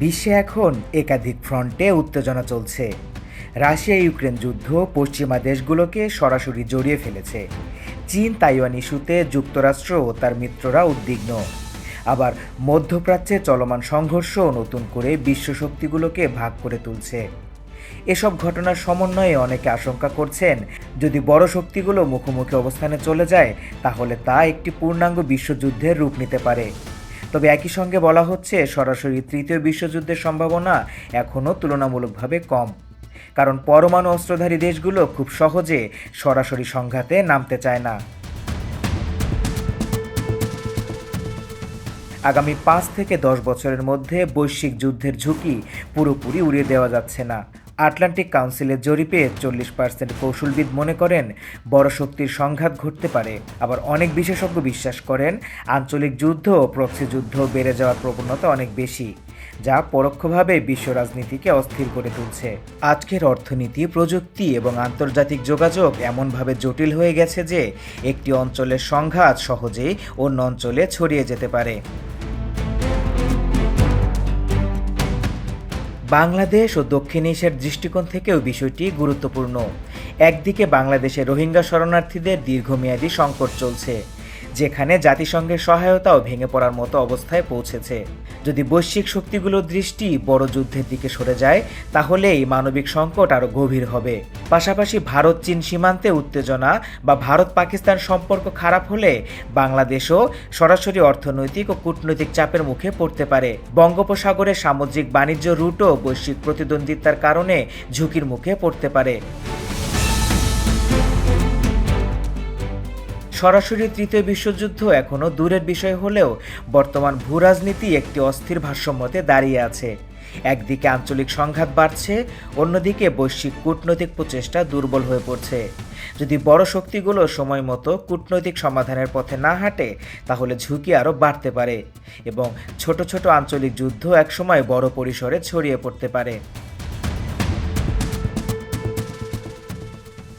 বিশ্বে এখন একাধিক ফ্রন্টে উত্তেজনা চলছে। রাশিয়া ইউক্রেন যুদ্ধ পশ্চিমা দেশগুলোকে সরাসরি জড়িয়ে ফেলেছে। চীন তাইওয়ান ইস্যুতে যুক্তরাষ্ট্র ও তার মিত্ররা উদ্বিগ্ন। আবার মধ্যপ্রাচ্যে চলমান সংঘর্ষ নতুন করে বিশ্ব শক্তিগুলোকে ভাগ করে তুলছে। এসব ঘটনার সমন্বয়ে অনেকে আশঙ্কা করছেন, যদি বড় শক্তিগুলো মুখোমুখি অবস্থানে চলে যায়, তাহলে তা একটি পূর্ণাঙ্গ বিশ্বযুদ্ধের রূপ নিতে পারে। তবে একই সঙ্গে বলা হচ্ছে, সরাসরি তৃতীয় বিশ্বযুদ্ধের সম্ভাবনা এখনও তুলনামূলকভাবে কম। কারণ পরমাণু অস্ত্রধারী দেশগুলো খুব সহজে সরাসরি সংঘাতে নামতে চায় না। আগামী পাঁচ থেকে দশ বছরের মধ্যে বৈশ্বিক যুদ্ধের ঝুঁকি পুরোপুরি উড়িয়ে দেওয়া যাচ্ছে না। আটলান্টিক কাউন্সিলের জরিপে চল্লিশ পার্সেন্ট কৌশলবিদ মনে করেন বড় শক্তির সংঘাত ঘটতে পারে। আবার অনেক বিশেষজ্ঞ বিশ্বাস করেন আঞ্চলিক যুদ্ধ ও প্রক্সি যুদ্ধ বেড়ে যাওয়ার প্রবণতা অনেক বেশি, যা পরোক্ষভাবে বিশ্ব রাজনীতিকে অস্থির করে তুলছে। আজকের অর্থনীতি, প্রযুক্তি এবং আন্তর্জাতিক যোগাযোগ এমনভাবে জটিল হয়ে গেছে যে একটি অঞ্চলের সংঘাত সহজেই অন্য অঞ্চলে ছড়িয়ে যেতে পারে। বাংলাদেশ ও দক্ষিণ এশিয়ার দৃষ্টিকোণ থেকেও বিষয়টি গুরুত্বপূর্ণ। একদিকে বাংলাদেশে রোহিঙ্গা শরণার্থীদের দীর্ঘমেয়াদী সংকট চলছে। যেখানে জাতিসংঘের সহায়তাও ভেঙে পড়ার মতো অবস্থায় পৌঁছেছে। যদি বৈশ্বিক শক্তিগুলোর দৃষ্টি বড় যুদ্ধের দিকে সরে যায় তাহলে এই মানবিক সংকট আরও গভীর হবে। পাশাপাশি ভারত চীন সীমান্তে উত্তেজনা বা ভারত পাকিস্তান সম্পর্ক খারাপ হলে বাংলাদেশও সরাসরি অর্থনৈতিক ও কূটনৈতিক চাপের মুখে পড়তে পারে। বঙ্গোপসাগরে সামুদ্রিক বাণিজ্য রুটও বৈশ্বিক প্রতিদ্বন্দ্বিতার কারণে ঝুঁকির মুখে পড়তে পারে। সরাসরি তৃতীয় বিশ্বযুদ্ধ এখনও দূরের বিষয় হলেও বর্তমান ভূরাজনীতি একটি অস্থির ভারসাম্যতে দাঁড়িয়ে আছে। একদিকে আঞ্চলিক সংঘাত বাড়ছে, অন্যদিকে বৈশ্বিক কূটনৈতিক প্রচেষ্টা দুর্বল হয়ে পড়ছে। যদি বড় শক্তিগুলো সময় মতো কূটনৈতিক সমাধানের পথে না হাঁটে, তাহলে ঝুঁকি আরও বাড়তে পারে এবং ছোট ছোট আঞ্চলিক যুদ্ধ একসময় বড় পরিসরে ছড়িয়ে পড়তে পারে।